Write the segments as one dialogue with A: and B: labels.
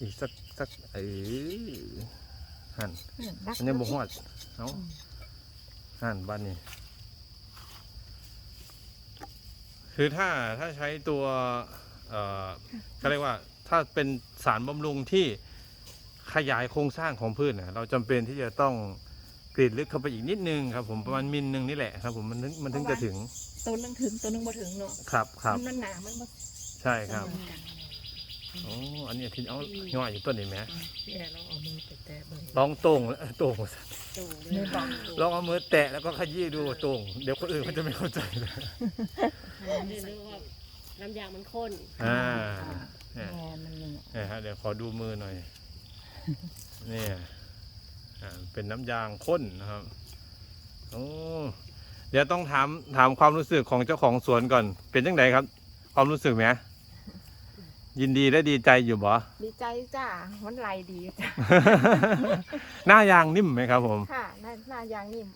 A: อีกสักสักเออหั่น
B: รัก
A: อันนี้บ่ฮอดเอ้าหั่นบ้านนี้คือถ้าถ้าใช้ตัวเอ่อเขาเรียกว่าถ้าเป็นสารบำรุงที่ขยายโครงสร้างของพืชนะเราจำเป็นที่จะต้องกรีดลึกเข้าไปอีกนิดนึงครับ ผมประมาณมิลหนึ่งนี่แหละครับ ผมมันถึงมันถึงจะถึง
B: ตัวนึงถึงตัวนึงบ่ถึงเนาะ
A: ครับครับ
B: มันหนามันบ่
A: ใช่ครับ
B: เสม อกัน
A: โอ้อันนี้ที่เอาย่อยอยู่ต้นนี้ไหม
C: พี่แอร์ลองเอามือไปแตะเบิ่ง
A: ลองโต่งโต่ง
C: ตู
B: มือบอก
A: ลองเอามือแตะแล้วก็ขยี้ดูโต่งเดี๋ยวคนอื่นเขาจะไม่เข้าใจ
C: นี่เรื่องว่าน้ำยางมันข้น
A: อ่า
B: แห
A: เนี่ย
B: มมันนี่
A: เนี่ยฮะเดี๋ยวขอดูมือหน่อยเนี่ยอ่าเป็นน้ำยางข้นนะครับโอ้เดี๋ยวต้องถามถามความรู้สึกของเจ้าของสวนก่อน เป็นยังไงครับ ความรู้สึกไหม ยินดีและดีใจอยู่บ่
B: ดีใจจ้ามันไหลดีจ้า
A: หน้ายางนิ่มไหมครับผม
B: ค่ะหน้าหน้ายางนิ่ม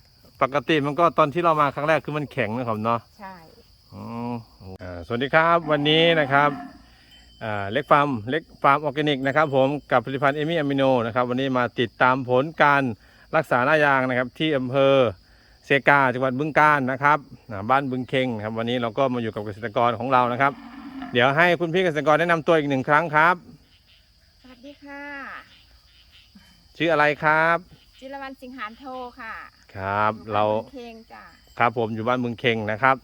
A: ปกติมันก็ตอนที่เรามาครั้งแรกคือมันแข็งนะครับเนาะ
B: ใช่
A: อ๋ออ่าสวัสดีครับวันนี้นะครับอ่าเล็กฟาร์มเล็กฟาร์มออร์แกนิกนะครับผมกับผลิตภัณฑ์เอมี่อะมิโนนะครับวันนี้มาติดตามผลการรักษาหน้ายางนะครับที่อำเภอเซกาจังหวัดบึงกาฬนะครับอ่าบ้านบึงเคงนะครับวันนี้เราก็มาอยู่กับเกษตรกรของเรานะครับ เดี๋ยวให้คุณพี่เกษตรกรแนะนำตัวอีกหนึ่งครั้งครับ
B: สวัสดีค่ะ
A: ชื่ออะไรครับ
B: จิรวรรณสิงหานโทค่ะ
A: ครับเรา
B: เพลงจ้า
A: ครับผมอยู่บ้านบึงเคงนะครับ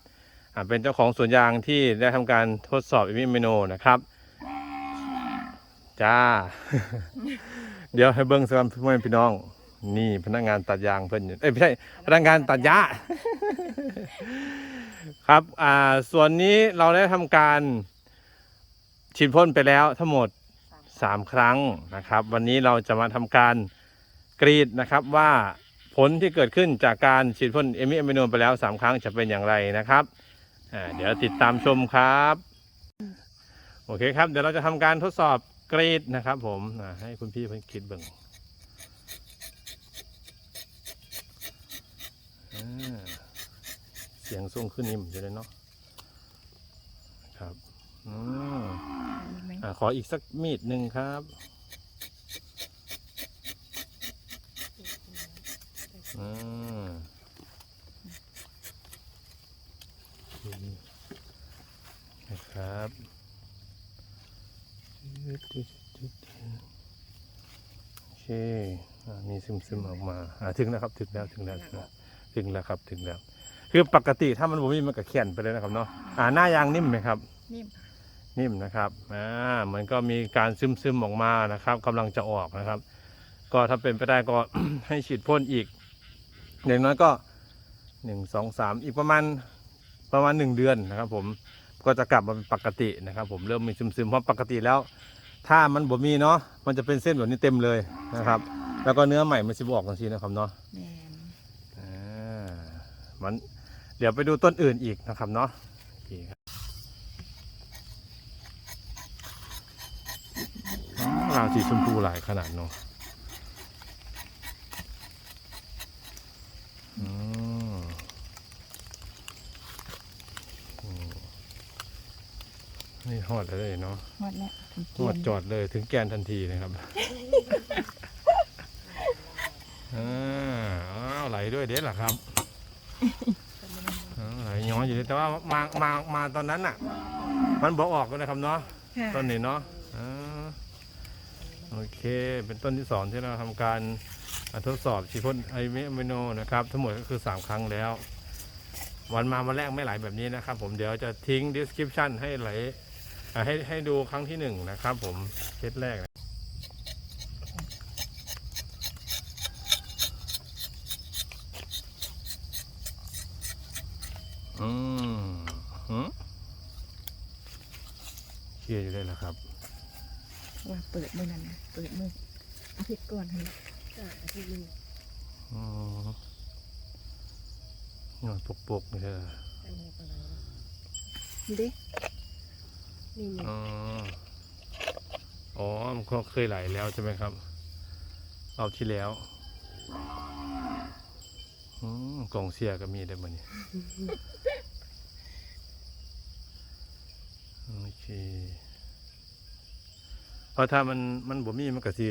A: อ่าเป็นเจ้าของสวนยางที่ได้ทำการทดสอบเอมิเมโนนะครับจ้า เดี๋ยวให้เบิ้งสำหรับพ่อแม่พี่น้อง นี่พนักงานตัดยางเพิ่นอยู่เอ้ยไม่ใช่พนักงานตัดหญ้าครับ อ่า ส่วนนี้เราได้ทำการฉีดพ่นไปแล้วทั้งหมด3ครั้งนะครับ วันนี้เราจะมาทำการกรีดนะครับว่าผลที่เกิดขึ้นจากการฉีดพ่นเอมิเอมิโนไปแล้ว3ครั้งจะเป็นอย่างไรนะครับอ่าเดี๋ยวติดตามชมครับ โอเคครับ เดี๋ยวเราจะทำการทดสอบกรีดนะครับ ผมอ่าให้คุณพี่เพิ่นคิดเบิ่งอ่า เสียงส่งขึ้นนิ่มอยู่เลยเนาะครับอืมอ่าขออีกสักมีดหนึ่งครับอืมนะครับโอเคอมีซึมซึมๆออกมาถึงแล้วครับ ถึงแล้วถึงแล้วถึงแล้ว ถึงแล้วครับถึงแล้ว คือปกติถ้ามันบ่มีมันก็เขียนไปเลยนะครับเนาะอ่าหน้ายางนิ่มไหมครับ
B: นิ่ม
A: นิ่มนะครับอ่ามันก็มีการซึมซึมๆออกมานะครับกำลังจะออกนะครับ ก็ถ้าเป็นไปได้ก็ ให้ฉีดพ่นอีกอย่างน้อยก็หนึ่งสองสามอีกประมาณประมาณหนึ่งเดือนนะครับ ผมก็จะกลับมาเป็นปกตินะครับ ผมเริ่มมีซึมซึมๆเพราะปกติแล้ว ถ้ามันบ่มีเนาะมันจะเป็นเส้นแบบนี้เต็มเลยนะครับ แล้วก็เนื้อใหม่มันจะบออกทันทีนะครับเนาะ
B: แมน
A: อ่า มันเดี๋ยวไปดูต้นอื่นอีกนะครับเนาะโอเคครับราวสีชมพูหลายขนาดเนาะอืมอืมนี่หอดเลยเนาะ
B: หมดแล้วถึง
A: หอดจอดเลยถึงแกนทันทีนะครับอ่าอ้าวไหลด้วยเด็ดเหรอครับอ้าวไหลย้อนอยู่เลยแต่ว่ามามามาตอนนั้นน่ะ มันบอกออกกันนะครับเนาะ
B: ค่ะ
A: ต้นนี้เนาะอ่าโอเค เป็นต้นที่สองที่เราทำการอ่าทดสอบฉีดพ่นไอเมอะมิโนนะครับ ทั้งหมดก็คือ 3 ครั้งแล้ว วันมาวันแรกไม่ไหลแบบนี้นะครับ ผมเดี๋ยวจะทิ้ง description ให้ไหลอ่าให้ให้ดูครั้งที่หนึ่งนะครับ ผมเคสแรกนะอืมหืม เคลียร์อยู่ได้แล้วครับ
B: ว่าเปิดมือนั่นนะเปิดมือเอาพริกก่อนเถอะ
C: อ่าอาทิตย์หนึง
A: อ๋อหน่อยปกๆนี่เถอะ
C: อันนี้ก็แล้ว
B: เด้
C: นี่นี่
A: อ๋ออ๋อมันก็เคยไหลแล้วใช่ไหมครับรอบที่แล้วอืมกล่องเสียก็มีได้บ่เนี่ยโอ เคเพราะถ้ามันมันบ่มีมันก็สิ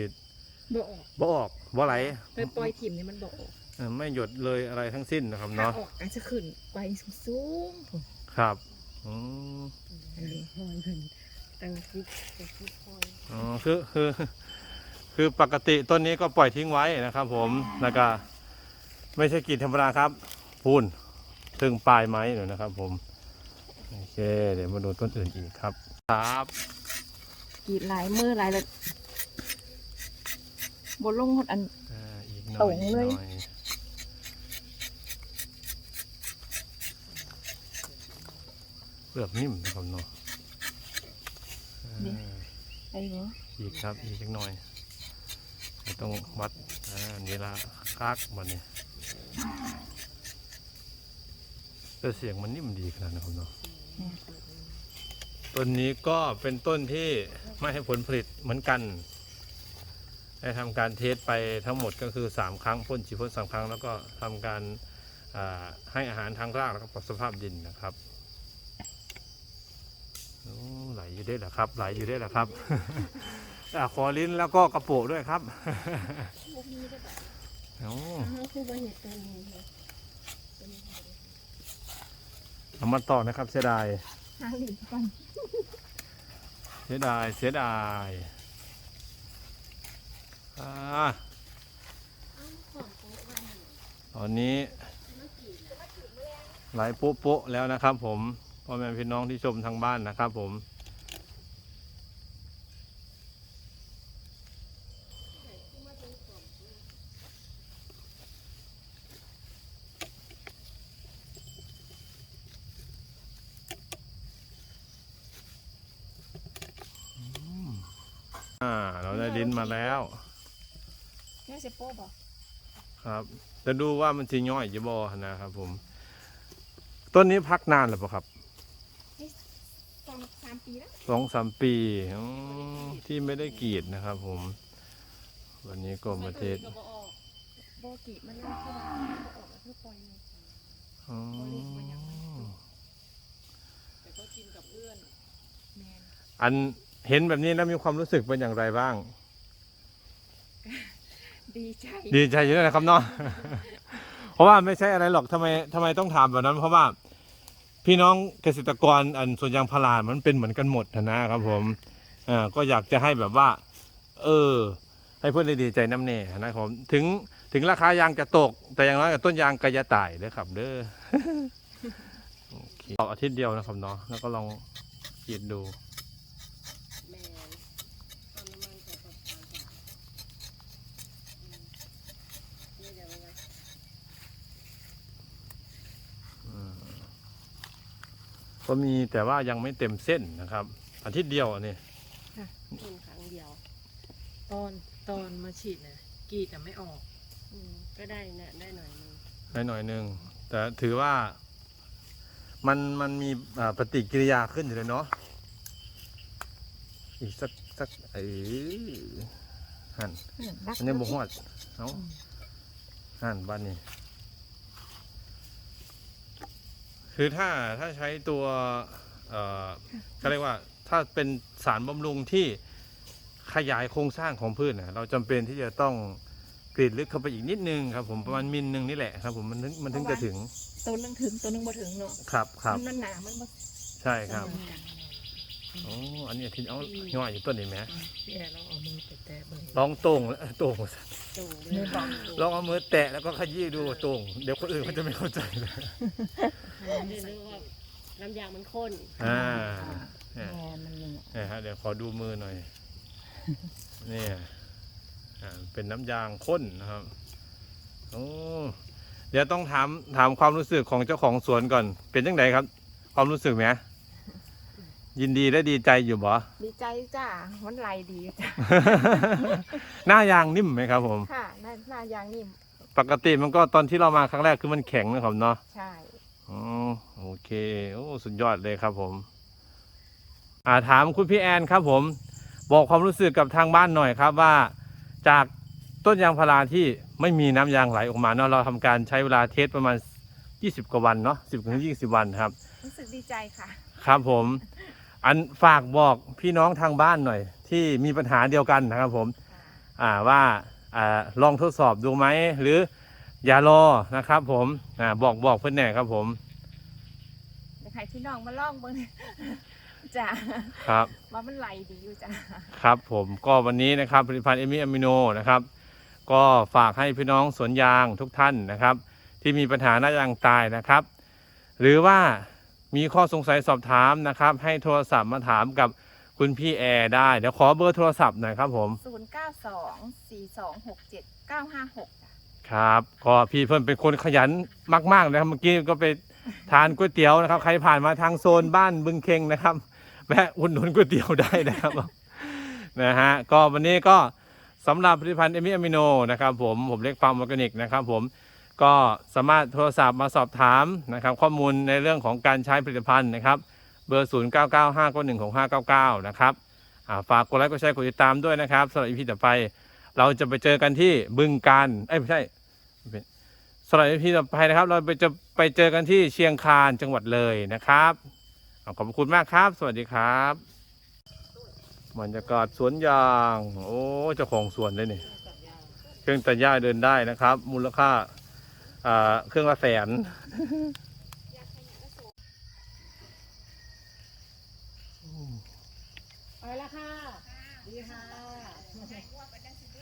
B: บ่ออก
A: บ่ออกบ่ไหล
B: ไปปล่อยถิ่มนี่มันบ่ออก
A: เออไม่หยดเลยอะไรทั้งสิ้นนะครับ
B: ถ้า
A: เนาะ
B: ออกก็จะขึ้นไปสูงๆพุ่น
A: ครับอืม
B: อันนี้
C: พอยเพิ่นตั้งคิดจะคิดพอย
A: อ๋อคือคือคือปกติต้นนี้ก็ปล่อยทิ้งไว้นะครับผมแล้วก็ไม่ใช่กรีดธรรมดาครับพูนถึงปลายไม้หน่อยนะครับผม โอเค เดี๋ยวมาดูต้นอื่นอีกครับ ครับ
B: กรีดหลายมือหลายเลยบ่ลงหมดอัน
A: อ่าอีกหน่
B: ตร
A: อย
B: ง
A: อีกห
B: เล
A: น่
B: ย
A: อยเปลือกนิ่มนะครับเนาะอ่า
B: ไอ้บ่
A: อีกครับอีกจักหน่อยไม่ต้องวัดอ่านี่ละคักมันนี่แต่เสียงมันนิ่มดีขนาดนะครับเนาะ ต้นนี้ก็เป็นต้นที่ไม่ให้ผลผลิตเหมือนกัน ได้ทำการเทสไปทั้งหมดก็คือ 3 ครั้งพ่นฉีดพ่นสามครั้ง แล้วก็ทำการอ่าให้อาหารทางรากแล้วก็ปรับสภาพดินนะครับโอ้ไหลอยู่ได้เหรอครับ ไหลอยู่ได้เหรอครับอะขอลิ้นแล้วก็กระโปะด้วยครับ
C: พวกนี้ได้แบบ
A: โอ้
C: อ้าวคือว่าเหตุการณ์นี้ เลย
A: เอามาต่อนะครับ เสียดาย
B: หาหลินก่อน
A: เสียดายเสียดายอ่าตอนนี้ไหลโป๊ะโป๊ะแล้วนะครับ ผมพ่อแม่พี่น้องที่ชมทางบ้านนะครับ ผม เราได้ลิ้นมาแล้ว
B: แม่เสโป้บ่
A: ครับจะดูว่ามันจะย่อยจะบอนะครับ ผม ต้นนี้พักนานหรือเปล่าครับ
B: สองสามปีแล้ว
A: สองสามปีอ๋อที่ไม่ได้กรีดนะครับ ผม วันนี้ก็มาเทศ
C: ก็บ่ออก
B: บ่กรีดมันแล้วเข้ามาบ่ออกแล้วเพื่อปล่อยเลย
A: อ๋อ
C: แต่ก็กินกับเพื่อน
B: แมน
A: อัน เห็นแบบนี้แล้วมีความรู้สึกเป็นอย่างไรบ้าง
B: ดีใจ
A: ดีใจอยู่ด้วยนะครับเนาะ เพราะว่าไม่ใช่อะไรหรอกทำไมทำไมต้องถามแบบนั้น เพราะว่า พี่น้องเกษตรกรอันสวนยางพารามันเป็นเหมือนกันหมดนะครับ ผมอ่าก็อยากจะให้แบบว่า เออ ให้เพื่อนได้ดีใจน้ำเน่นะครับผมถึงถึงราคายางจะตก แต่อย่างน้อยต้นยางก็จะตายเลยครับเด้อ โอเคเอาอาทิตย์เดียวนะครับเนาะแล้วก็ลองกรีดดู
C: แม่เอาน้ำมันใส่กับปลาจ้ะอืมนี่เดี๋ยวมันจะ
A: ก็มีแต่ว่ายังไม่เต็มเส้นนะครับ อาทิตย์เดียวอันนี้
C: กินครั้งเดียว
D: ตอนตอนมาฉีดนะกรีดแต่ไม่ออก
C: อืมก็ได้นะได้หน่อยนึง
A: ได้หน่อยหนึ่งแต่ถือว่า มันมันมีอ่าปฏิกิริยาขึ้นอยู่เลยเนาะอีกสักสักเอ้ยหัน
B: รัก
A: อันนี้บุหอดเอาหันบ้านนี้ คือถ้าถ้าใช้ตัวเอ่อเขาเรียกว่าถ้าเป็นสารบำรุงที่ขยายโครงสร้างของพืชนะเราจำเป็นที่จะต้องกรีดลึกเข้าไปอีกนิดนึงครับ ผมประมาณมิลหนึ่งนี่แหละครับ ผมมันถึงมันถึงจะถึง
B: ตัวหนึงถึงตัวหนึงบ่ถึงเนาะ
A: ครับครับ
B: มันหนามันบ่
A: ใช่ครับ
B: เสมอกัน
A: โอ้อันนี้ที่เอาย่อยอยู่ต้นนี้ไหม
D: พี่แอร์ลองเอามือไปแตะเบิ่ง
A: ลองโต่งแล้วโต่ง
C: โตเล
B: มื
C: ย
B: อบอก
A: ลองเอามือแตะแล้วก็ขยี้ดูโต่งเดี๋ยวคนอื่นเขาจะไม่เข้าใจเลย
C: เรียกว่าน้ำยางมันข้น
A: อ่า
B: แมนมันนี่
A: เนี่ยฮะเดี๋ยวขอดูมือหน่อย เนี่ยอ่าเป็นน้ำยางข้นนะครับโอ้เดี๋ยวต้องถามถามความรู้สึกของเจ้าของสวนก่อน เป็นยังไงครับ ความรู้สึกไหม ยินดีและดีใจอยู่บ่
B: ดีใจจ้ามันไหลดีจ้า
A: หน้ายางนิ่มไหมครับผม
B: ค่ะหน้าหน้ายางนิ่ม
A: ปกติมันก็ตอนที่เรามาครั้งแรกคือมันแข็งนะครับเนาะ
B: ใช่
A: อ๋อโอเค โอ้สุดยอดเลยครับผม อ่าถามคุณพี่แอนครับผม บอกความรู้สึกกับทางบ้านหน่อยครับว่า จากต้นยางพาราที่ไม่มีน้ำยางไหลออกมาเนาะเราทำการใช้เวลาเทสประมาณ 20 กว่าวันเนาะ10ถึง20 วันครับ
B: รู้สึกดีใจค่ะ
A: ครับผม อันฝากบอกพี่น้องทางบ้านหน่อย ที่มีปัญหาเดียวกันนะครับผมอ่าว่าอ่าลองทดสอบดูไหมหรืออย่ารอนะครับ ผมอ่าบอกบอกเพื่อนแน่ครับผม
B: เดี๋ยวใครพี่น้องมาลองเบิ่งจ้า
A: ครับ
B: ว่ามันไหลดีอยู่จ้า
A: ครับผมก็วันนี้นะครับผลิตภัณฑ์เอมิอะมิโนนะครับ ก็ฝากให้พี่น้องสวนยางทุกท่านนะครับ ที่มีปัญหาหน้ายางตายนะครับ หรือว่า มีข้อสงสัยสอบถามนะครับ ให้โทรศัพท์มาถามกับคุณพี่แอร์ได้ เดี๋ยวขอเบอร์โทรศัพท์หน่อยครับผม
B: ศูนย์เก้าสองสี่สองหกเจ็ดเก้าห้าหกจ้ะ
A: ครับก็พี่เพิ่นเป็นคนขยันมากๆนะครับเมื่อกี้ก็ไปทานก๋วยเตี๋ยวนะครับ ใครผ่านมาทางโซนบ้านบึงเคงนะครับแวะอุดหนุนก๋วยเตี๋ยวได้นะครับ นะฮะก็วันนี้ก็สำหรับผลิตภัณฑ์เอมิอะมิโนนะครับผมผมเล็กฟาร์มออร์แกนิกนะครับผม ก็สามารถโทรศัพท์มาสอบถามนะครับ ข้อมูลในเรื่องของการใช้ผลิตภัณฑ์นะครับ เบอร์ 0 9 9 5 9 1 6 5 9 9 นะครับฝากกดไลค์กดแชร์กดติดตามด้วยนะครับสำหรับอีพีต่อไป เราจะไปเจอกันที่บึงการเอ้ยไม่ใช่สำหรับอีพีต่อไปนะครับ เราไปจะไปเจอกันที่เชียงคานจังหวัดเลยนะครับขอบคุณมากครับ สวัสดีครับบรรยากาศสวนยาง โอ้เจ้าของสวนเลยนี่เครื่องตัดหญ้าเดินได้นะครับ มูลค่า เครื่องละแสน